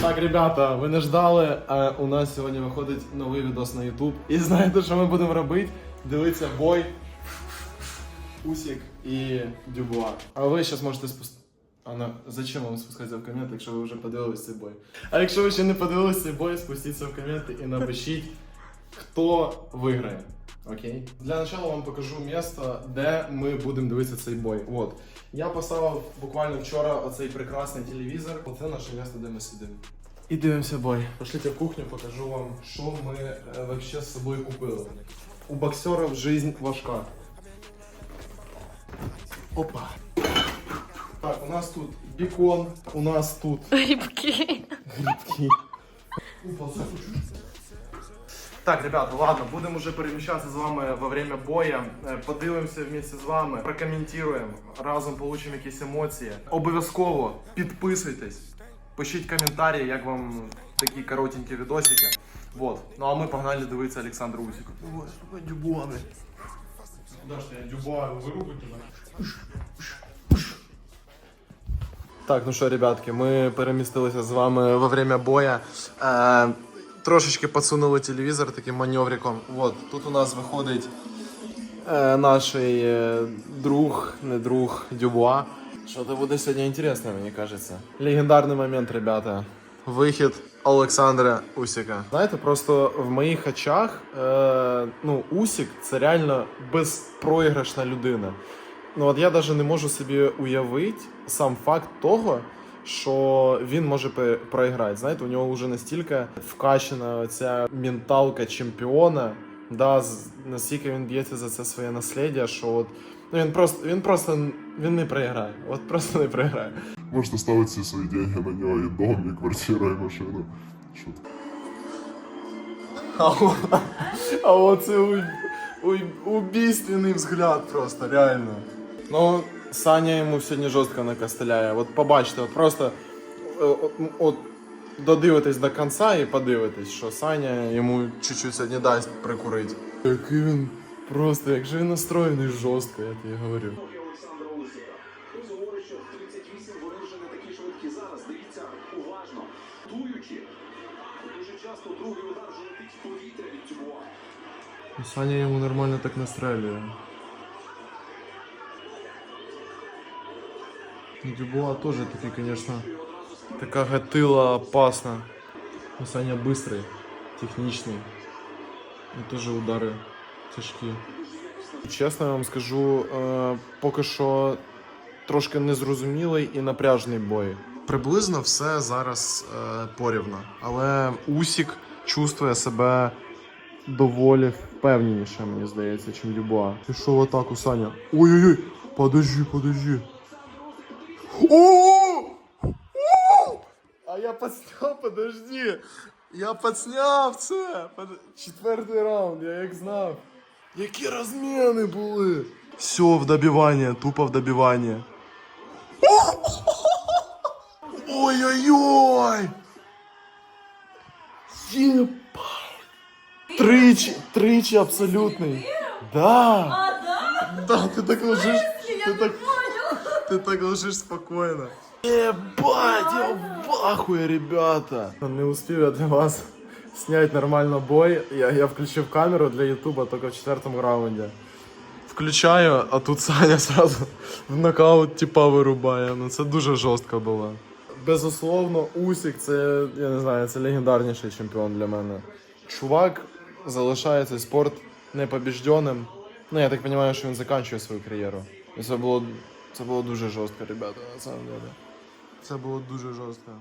Так, ребята, ви не ждали. А у нас сьогодні виходить новий відос на YouTube. І знаєте, що ми будемо робити? Дивіться бой. Усік і Дюбуа. А ви зараз можете спустити. А на... зачем вам спускатися в коменти, якщо ви вже подивились цей бой? А якщо ви ще не подивились цей бой, спустіться в коменти і напишіть, хто виграє. Окей? Для начала вам покажу місто, де ми будемо дивитися цей бой. От. Я поставив буквально вчора оцей прекрасний телевізор. Оце наше місто, де ми сидимо. І дивимося бой. Пошліть в кухню, покажу вам, що ми е, вообще з собою купили. У боксерів жизнь важка. Опа. Так, у нас тут бекон, у нас тут Грибки. грибки. Так, ребята, ладно, будемо вже переміщатися з вами во время боя. Е, Подивимося вместе з вами, прокоментуємо, разом получимо якісь емоції. Обов'язково підписуйтесь, пишіть коментарі, як вам такі коротенькі відосики. Вот. Ну а ми погнали дивитися Олександра Усіка. Ой, дюбуани. Куда ж я дюбуа вирубу тебе? Так, ну що, ребятки, ми перемістилися з вами во время боя. Трошечки подсунули телевізор таким маневриком. Вот, тут у нас виходить е, наш е, друг, не друг Дюбуа. Що то буде сьогодні інтересно, мені кажеться. Легендарний момент, ребята. Вихід Олександра Усіка. Знаєте, просто в моїх очах е, ну, Усік це реально безпроіграшна людина. Ну от я навіть не можу собі уявити сам факт того, що він може проіграти. Знаєте, у нього вже настільки вкачана ця менталка чемпіона, да, настільки він б'ється за це своє наслідя, що от, ну, він просто він просто він не проіграє. От просто не проіграє. Можете ставити всі свої деньги на нього, і дом, і квартиру, і машину. Шутка. А, о- а оце у, у, убійственний взгляд просто, реально. Ну, Саня йому сьогодні жорстко накостеляє. От побачите, от просто е, от, от, додивитесь до кінця і подивитесь, що Саня йому чуть-чуть сьогодні дасть прикурити. Який він просто, як же він настроєний жорстко, я тобі говорю. Олександра Усика. Хтось говорить, що в 38 вони вже не такі швидкі зараз. Дивіться уважно. Дуючи. Дуже часто другий удар вже летить в повітря від Дюбуа. Саня йому нормально так настрелює. Дюбуа теж такий, конечно, така гатила опасна. Ну, Саня быстрый, технічний. І теж удари тяжкі. Чесно я вам скажу, е, поки що трошки незрозумілий і напряжний бой. Приблизно все зараз е, порівно, але Усік чувствує себе доволі впевненіше, мені здається, чим Дюбуа. Пішов в атаку, Саня. Ой-ой-ой! Подожди, подожди. О! О! А я подсняв, подожди. Я подсняв це. Под- Четвертий раунд, я як знав. Які розміни були. Все, в добивання, тупо в добивання. Ой-ой-ой! Єбать! Тричі, тричі абсолютний. Да. А, да? Да, ты так лежишь. Я Ты не так, понял. ты так лежишь спокойно. Ебать, я в ахуе, ребята. Не успел я для вас снять нормально бой. Я, я включив камеру для ютуба только в четвертом раунде. Включаю, а тут Саня сразу в нокаут типа вирубає. Ну це дуже жорстко було. Безусловно, Усік це, я не знаю, це легендарніший чемпіон для мене. Чувак залишає цей спорт непобіжденним. Ну, я так розумію, що він закінчує свою кар'єру. І це було, це було дуже жорстко, ребята, на самом деле. Це було дуже жорстко.